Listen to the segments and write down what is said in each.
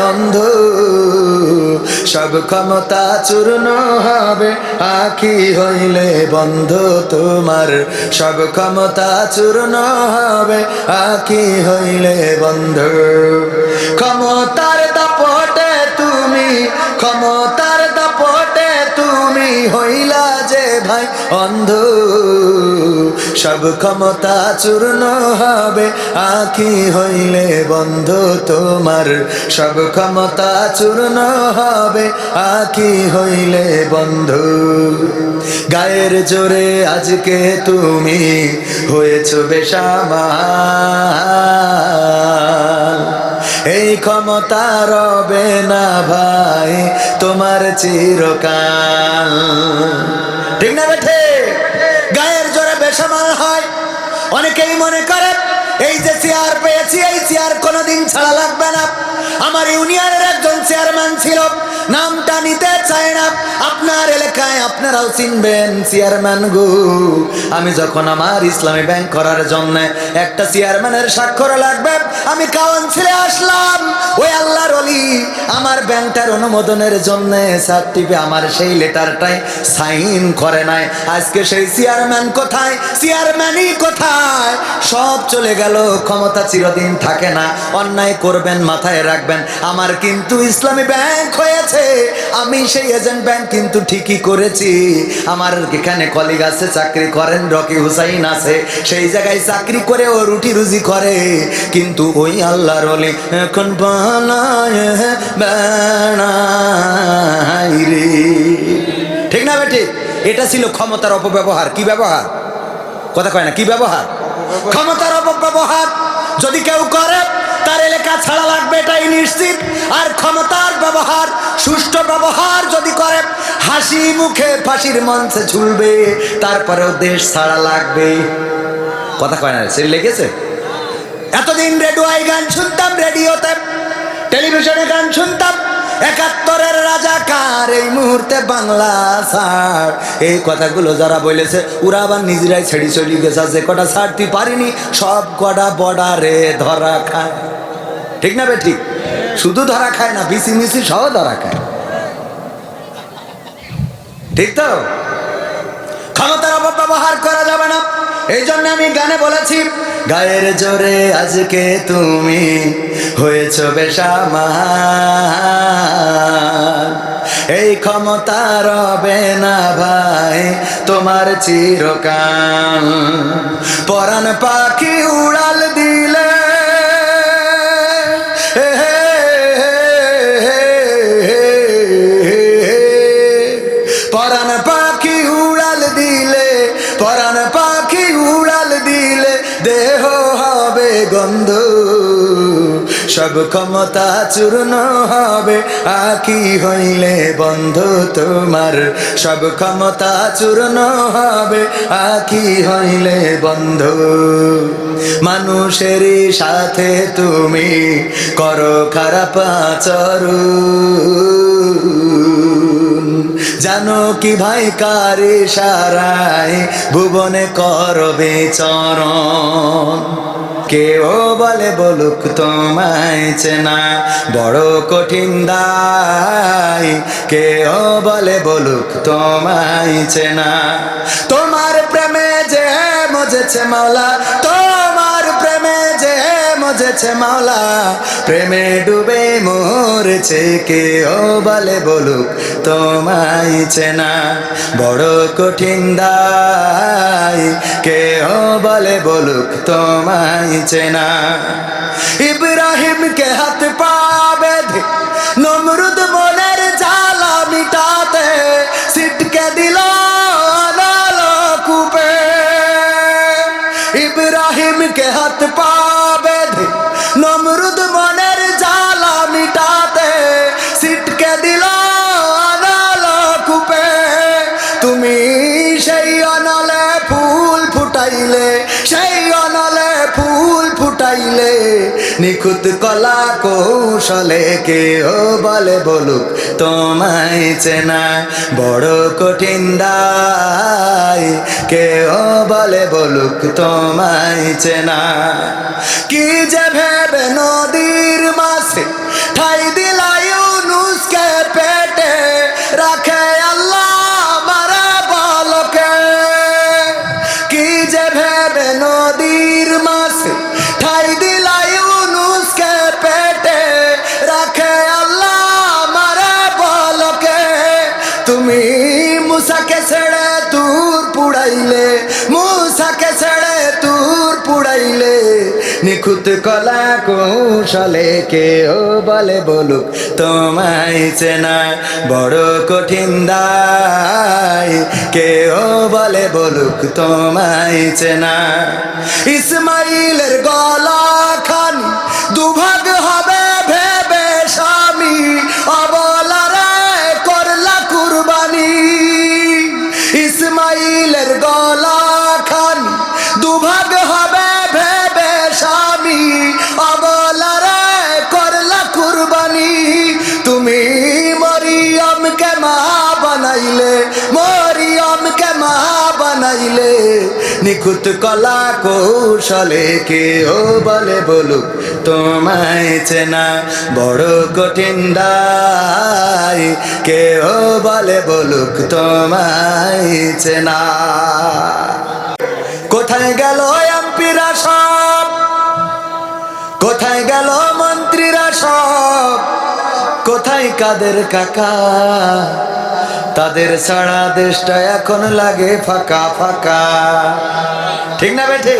অন্ধ। সব ক্ষমতা চূর্ণ হবে, আখি হইলে বন্ধ তোমার। সব ক্ষমতা চূর্ণ হবে, আখি হইলে বন্ধ। ক্ষমতার দাপটে তুমি, ক্ষমতার দাপটে তুমি হইলা যে ভাই অন্ধ। সব ক্ষমতা চূর্ণ হবে, আখি হইলে বন্ধ তোমার। সব ক্ষমতা চূর্ণ হবে, আখি হইলে বন্ধু। গায়ের জোরে আজকে তুমি হয়েছ বেশামাল এই ক্ষমতা রবে না ভাই তোমার চিরকাল। ঠিক না বেঠে গায়ের জোরে বেসামাল হয়। অনেকেই মনে করে, এই যে চেয়ার পেয়েছি, এই চেয়ার কোনোদিন ছাড়া লাগবে না। আমার ইউনিয়নের একজন চেয়ারম্যান ছিল নামটা নিতে চায় না। আপনার এলাকায় আপনারাও চিনবেন, চেয়ারম্যান গো। আমি যখন আমার ইসলামী ব্যাংক করার জন্য একটা চেয়ারম্যানের স্বাক্ষর লাগবে, আমি কাউন্সিলে আসলাম। ওই আল্লাহর অলি আমার ব্যাংকটার অনুমোদনের জন্য সার্টিফিকেট আমার সেই লেটারটাই সাইন করে নাই। আজকে সেই চেয়ারম্যান কোথায়? চেয়ারম্যানই কোথায়? সব চলে গেল, ক্ষমতা চিরদিন থাকে না। অন্যায় করবেন, মাথায় রাখবেন। আমার কিন্তু ইসলামী ব্যাংক হয়েছে। আমি সেই এজেন্ট ব্যাংক কিন্তু ঠিকই করেছি। আমার এখানে কলিগ আছে চাকরি করেন রকি হুসাইন আছে। সেই জায়গায় চাকরি করে ও রুটি রুজি করে। কিন্তু ওই আল্লাহর অলি এখন বানায় বেড়াই রে। ঠিক না বেটি? এটা ছিল ক্ষমতার অপব্যবহার। কি ব্যবহার? কথা কয় না কি ব্যবহার? ক্ষমতার অপব্যবহার। যদি কেউ করে তার এলাকা ছাড়া লাগবে এটাই নিশ্চিত। আর ক্ষমতার ব্যবহার, সুষ্ঠু ব্যবহার যদি করে, হাসি মুখে ফাঁসির মঞ্চে ঝুলবে, তারপরেও দেশ ছাড়া লাগবে। কথা কয় না সে লেগেছে? এতদিন রেডিওয় গান শুনতাম, রেডিওতে, টেলিভিশনে গান শুনতাম, একাত্তরের রাজাকার এই মুহূর্তে বাংলা ছাড় এই কথাগুলো যারা বলেছে, ওরা আবার নিজেরাই ছেড়ে চলে গেছে, যে কটা ছাড়তে পারিনি, সব কটা বর্ডারে ধরা খায়। ঠিক না বে ঠিক শুধু ধরা খায় না বিসি মিসি সহ ধরা খায়। ঠিক তো? ক্ষমতার অপব্যবহার করা যাবে না। এই জন্য আমি গানে বলেছি, গায়ের জোরে আজকে তুমি হয়েছ বেশামার এই ক্ষমতা রবে না ভাই, তোমার চিরকাল। পরাণ পাখি উড়াল গন্ধ সব ক্ষমতা চূর্ণ হবে আকি হইলে বন্ধ তোমার? সব ক্ষমতা চূর্ণ হবে আকি হইলে বন্ধ? মানুষেরই সাথে তুমি করো খারাপ আচরণ। জানো কি ভাই কারে সারাই ভুবনে করবে চরণ? কেউ বলে বলুক তোমায় চেনা, বড় কঠিন দায়। কেউ বলে বলুক তোমায় চেনা। তোমার প্রেমে যে মজেছে মালা যে মজেছে মাওলা, প্রেমে ডুবে মরেছে কেউ বলে বলুক তোমায় চেনা। বড় কঠিন দায়, কেউ বলে বলুক তোমায় চেনা। ইব্রাহিমকে হাত পা বেঁধে নমরুদ মনের জ্বালা মিটাতে সিটকে দিল কূপে। ইব্রাহিমকে হাত পা নমরুদ মনের জ্বালা মিটাতে সিটকে দিল কূপে। তুমি সেই অনলে ফুল ফুটাইলে, সেই অনলে ফুল ফুটাইলে, নিখুঁত কলা কৌশলে কেউ বলে বলুক, তোমায় চেনা বড় কঠিন দায় কেউ বলে বলুক তোমায় চেনা। কি যে ভেবে নদীর নিখুঁত কলা কৌশলে কেউ বলে বলুক, তোমায় চেনা বড় কঠিন দায়। কেউ বলে বলুক, তোমায় চেনা। ইসমাইলের গলা খান দুভাগ হবে। বানাইলে মরিয়মকে মা বানাইলে? নিখুঁত কলা কৌশলে কেউ বলে বলুক, তোমায় চেনা বড় কঠিন দায় কেউ বলে বলুক, তোমায় চেনা। কোথায় গেল এমপিরা সব কোথায় গেল মন্ত্রীরা সব কোথায় কাদের কাকা? তাদের সারা দেশটা এখন লাগে ফাঁকা ফাঁকা। ঠিক না বেঠে?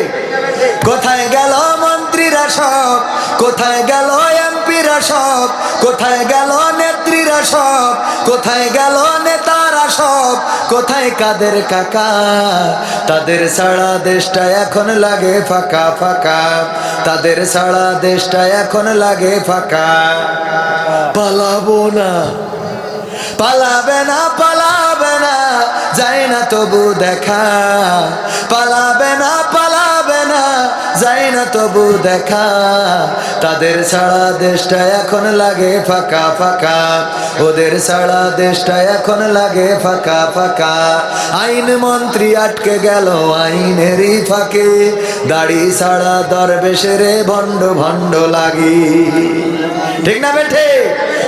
কোথায় গেল মন্ত্রীরা সব? কোথায় গেল এমপিরা সব? কোথায় গেল নেত্রীরা সব? কোথায় গেল নেতারা সব? কোথায় কাদের কাকা? তাদের সারা দেশটা এখন লাগে ফাঁকা ফাঁকা। তাদের সারা দেশটা এখন লাগে ফাঁকা। পালাবো না। পালাবে না পালাবে না যায় না তবু দেখা। পালাবে না পালাবে না যায় না তবু দেখা। তাদের ছাড়া দেশটা এখন লাগে ফাঁকা ফাঁকা। ওদের ছাড়া দেশটা এখন লাগে ফাঁকা ফাঁকা। আইন মন্ত্রী আটকে গেল আইনেরই ফাঁকে। দাড়ি ছাড়া দরবেশেরে ভণ্ড ভণ্ড লাগি। ঠিক না বেঠে?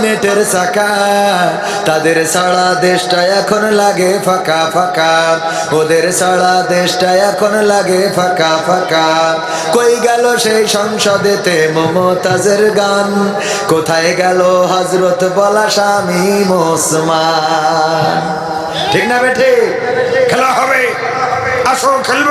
থামিয়ে নেটের চাকা। তাদের সারা দেশটা এখন লাগে ফাঁকা ফাঁকা। ওদের সারা দেশটা এখন লাগে ফাঁকা ফাঁকা। কই গেল সেই সংসদেতে মমতাজের গান? কোথায় গেল হজরত বলা স্বামী মোসমান? ঠিক না বেঠে? খেলা হবে। আসো, খেলব।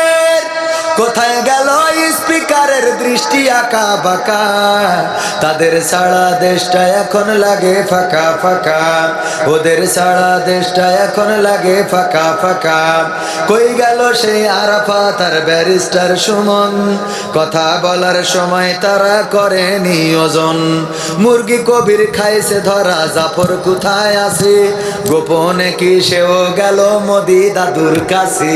কোথায় গেল স্পিকারের দৃষ্টি আঁকা বাঁকা? তাদের সারা দেশটা এখন লাগে ফাঁকা ফাঁকা। ওদের সারা দেশটা এখন লাগে ফাঁকা ফাঁকা। কই গেল সেই আরাফা তার ব্যারিস্টার সুমন? কথা বলার সময় তারা করে নিয়োজন মুরগি কবির খাইছে ধরা, জাফর কোথায় আছে? গোপনে কি সেও গেল মোদি দাদুর কাছে?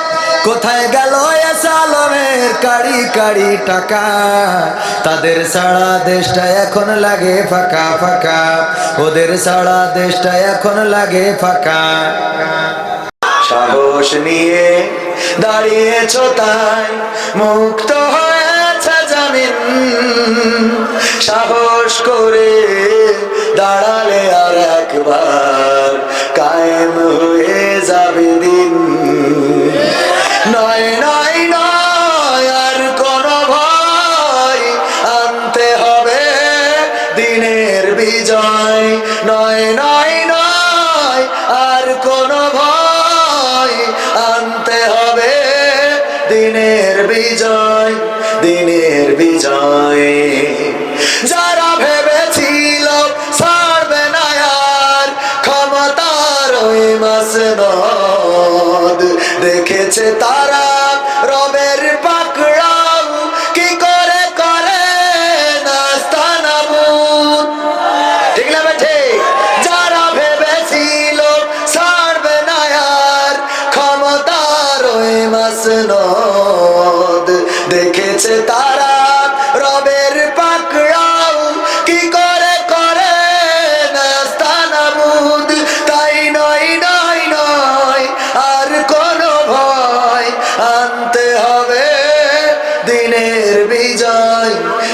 কোথায় গেল আলমের কাড়ি কাড়ি টাকা? তাদের সারা দেশটা এখন লাগে ফাঁকা ফাঁকা। ওদের সারা দেশটা এখন লাগে ফাঁকা। সাহস নিয়ে দাঁড়িয়েছ তাই মুক্ত হয়েছে জামিন। সাহস করে দাঁড়ালে আর একবার কায়েম হয়ে যাবে দিন। দিনের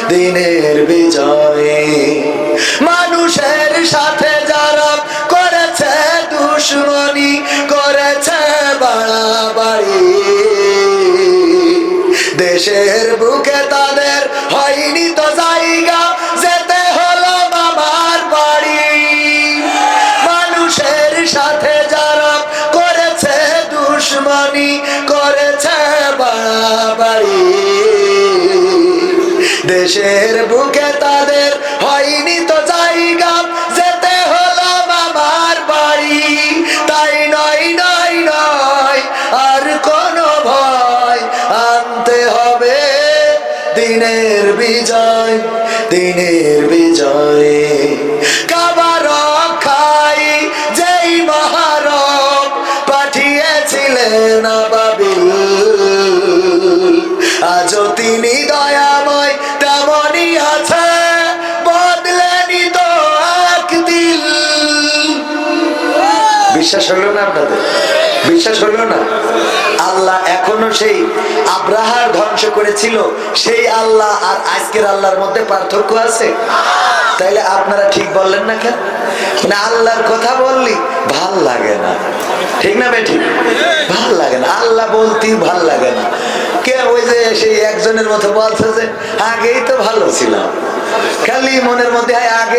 দিনের বিজয়। দেশের বুকে বিশ্বাস হলো না আপনাদের? বিশ্বাস হলো না? আল্লাহ এখনও সেই আব্রাহার ধ্বংস করেছিল, সেই আল্লাহ আর আজকের আল্লাহর মধ্যে পার্থক্য আছে? তাইলে আপনারা ঠিক বললেন না কেন? মানে আল্লাহর কথা বললি, ভালো লাগে না। ঠিক না বে ঠিক ভালো লাগে না। আল্লাহ বলতেই ভালো লাগে না। কে ওই যে সেই একজনের মতো বলছে যে, আগেই তো ভালো ছিলাম। খালি মনের মধ্যে ভালো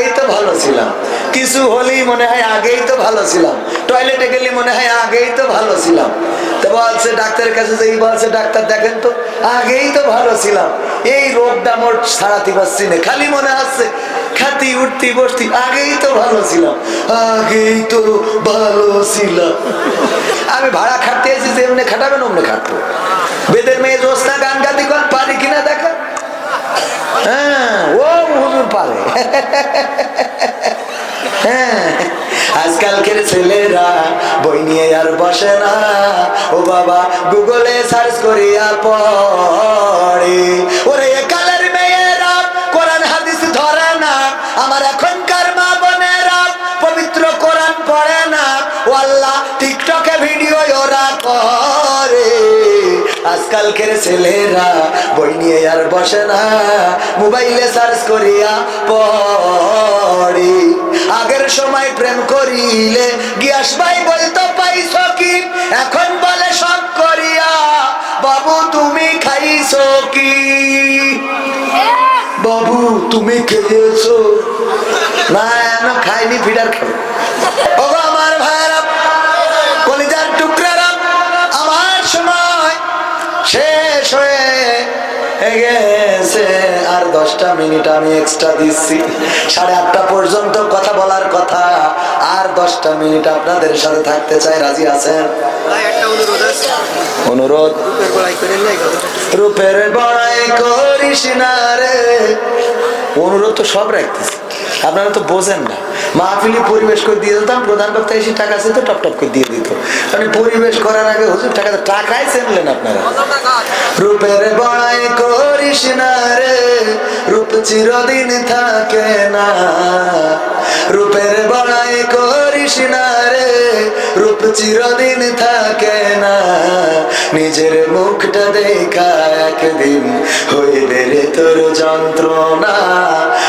ছিলাম। কিছু হলেই মনে হয় আগেই তো ভালো ছিলাম। টয়লেটে গেলে মনে হয় আগেই তো ভালো ছিলাম। তো বলছে ডাক্তারের কাছে যে বলছে, ডাক্তার, দেখেন তো, আগেই তো ভালো ছিলাম। এই রোগটা মোট ছাড়াতে পারছি না। খালি মনে আছে খাতি, উঠতি, বসতি, আগেই তো ভালো ছিলাম। আগেই তো ভালো ছিলাম। আমি ভাড়া খাটতে এসেছি, এমনি খাটাবেন, অমনি খাটবো। বেদের মেয়ে জোসনা গান গাতি কর, পারি কিনা দেখা? হ্যাঁ ও হ্যাঁ আজকালকের ছেলেরা বই নিয়ে আর বসে না। ও বাবা, গুগলে সার্চ করিয়া পড়ে। ওরে একালের আজকালকের ছেলেরা বই নিয়ে আর বসে না। মোবাইলে সার্চ করিয়া পড়ে। আগের সময় প্রেম করিলে গিয়াস ভাই বলতো পাইছ কি এখন বলে সব করিয়া, বাবু, তুমি খাইছো কি? বাবু, তুমি খেয়েছো? না খাইনি, ফিডার খাবে। গেছে। আর দশটা মিনিট আমি এক্সট্রা দিচ্ছি। সাড়ে আটটা পর্যন্ত কথা বলার কথা। আর দশটা মিনিট আপনাদের সাথে থাকতে চাই। রাজি আছেন? অনুরোধ রূপের বড়াই রূপের বড়াই করিস না রে। অনুরোধ তো সব রাখতেছি। আপনারা তো বোঝেন না। মাহফিলি পরিবেশ করে দিয়ে দিতাম, প্রধান বক্তা এসে টাকা আছে তো টপ টপ করে দিয়ে দিত। মানে পরিবেশ করার আগে হুজুর টাকা টাকাই চেনলেন আপনারা। রূপের বড়াই করিস না রে, রূপ চিরদিন থাকে না। রূপের বড়াই করিস না রে, রূপ চিরদিন থাকে না। নিজের মুখটা দেখা একদিন হইবে রে তোর যন্ত্রণা।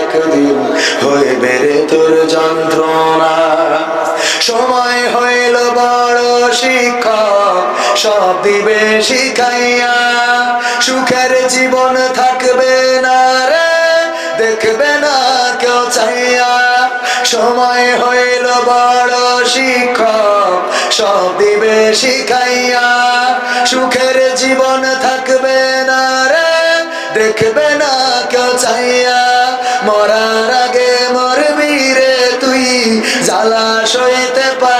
একদিন হইবে রে তোর যন্ত্রণা। সময় হইল বড় শিক্ষক, সব দিবে শিখাইয়া। সুখের জীবন থাকবে না রে, দেখবে না কেউ চাইয়া সময় হইল বড় শিক্ষক, সব দিবে শিখাইয়া। সুখের জীবন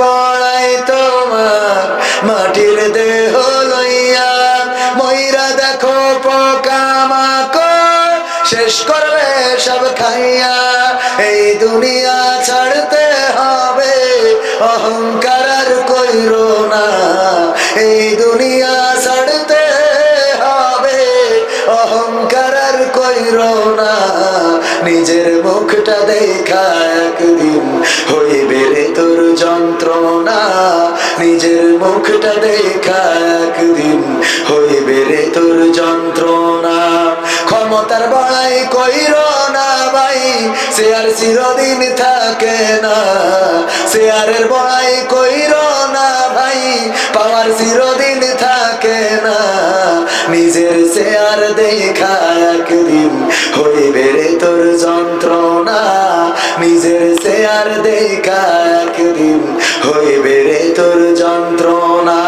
বড়াই তোমার মাটির দেহ লইয়া ময়রা দেখো পোকা শেষ করবে সব খাইয়া। এই দুনিয়া ছাড়তে হবে, অহংকার আর কইরো না। এই দুনিয়া ছাড়তে হবে, অহংকার আর কইরো না। নিজের মুখটা দেখা একদিন হইবে যন্ত্রণা, নিজের মুখটা দেখা একদিন হইবে রে তোর যন্ত্রণা। ক্ষমতার বড়াই কইর না ভাই, সে আর চিরদিন থাকে না। সে আরের বড়াই কইর না ভাই, পাওয়ার চিরদিন থাকে নিজের আর দেখা একদিন হইবে রে তোর যন্ত্রণা। নিজের আর দেখা একদিন হইবে রে তোর যন্ত্রণা।